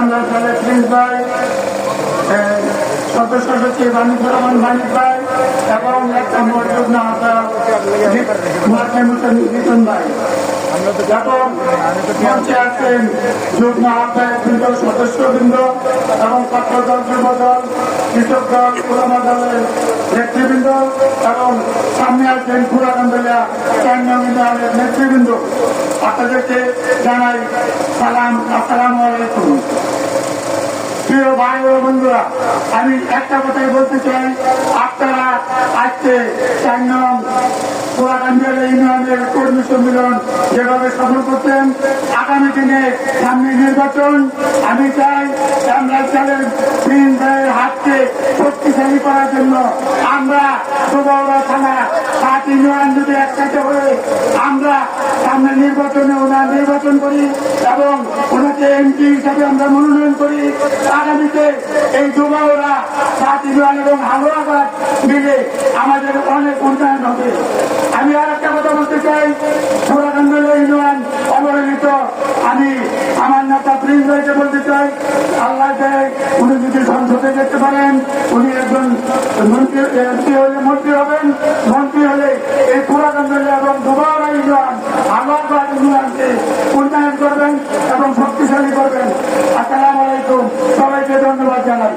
আমরা তাহলে প্রিন্স ভাই সদস্য সচিব আনিসুর রহমান মানিক ভাই এবং একটা মর্যাদ না মার্কিন হোসেন জিতন ভাই। এবং মঞ্চে আছেন এবং ছাত্র দল যুব কৃষক দল পুরামা দলের নেতৃবৃন্দ এবং সামনে আছেন পুরাকান্দলিয়া কেন্দ্রীয় নেতৃবৃন্দ। আপনাদেরকে জানাই সালাম, আসসালামু আলাইকুম। ভাই ও বন্ধুরা, আমি একটা কথাই বলতে চাই। আপনারা আজকে চার নং পুরাকান্দিয়াল ইউনিয়নের কর্মী সম্মেলন যেভাবে সফল করতেন আগামী দিনে সামনে নির্বাচন, আমি চাই আমরা তিন ভাইয়ের হাতকে শক্তিশালী করার জন্য আমরা সুবৌরা থানা সাত ইউনিয়ন যদি একসাথে হয়ে আমরা সামনে নির্বাচনে ওনার নির্বাচন করি এবং যে এমপি হিসাবে আমরা মনোনয়ন করি। আগামীতে এই যুবাওরা সাতিবান এবং হালুয়াবাদ মিলে আমাদের অনেক উন্নয়ন হবে। আমি আর একটা কথা বলতে চাই সুরাকান্দুল ইউনিয়ন অবহেলিত। আমি আমার নেতা প্রিন্স ভাইকে বলতে চাই, আল্লাহ দেয়, উনি যদি সংসদে যেতে পারেন, উনি একজন মন্ত্রী, এমপি হলে মন্ত্রী হবেন। মন্ত্রী হলে এই সুরাকান্দুল এবং দুবাওরা ইউনিয়ন হালুয়াবাদ ইউনিয়নকে উন্নয়ন করবেন এবং অনুসরণ করবেন আসসালামু আলাইকুম। সবাইকে ধন্যবাদ জানাই।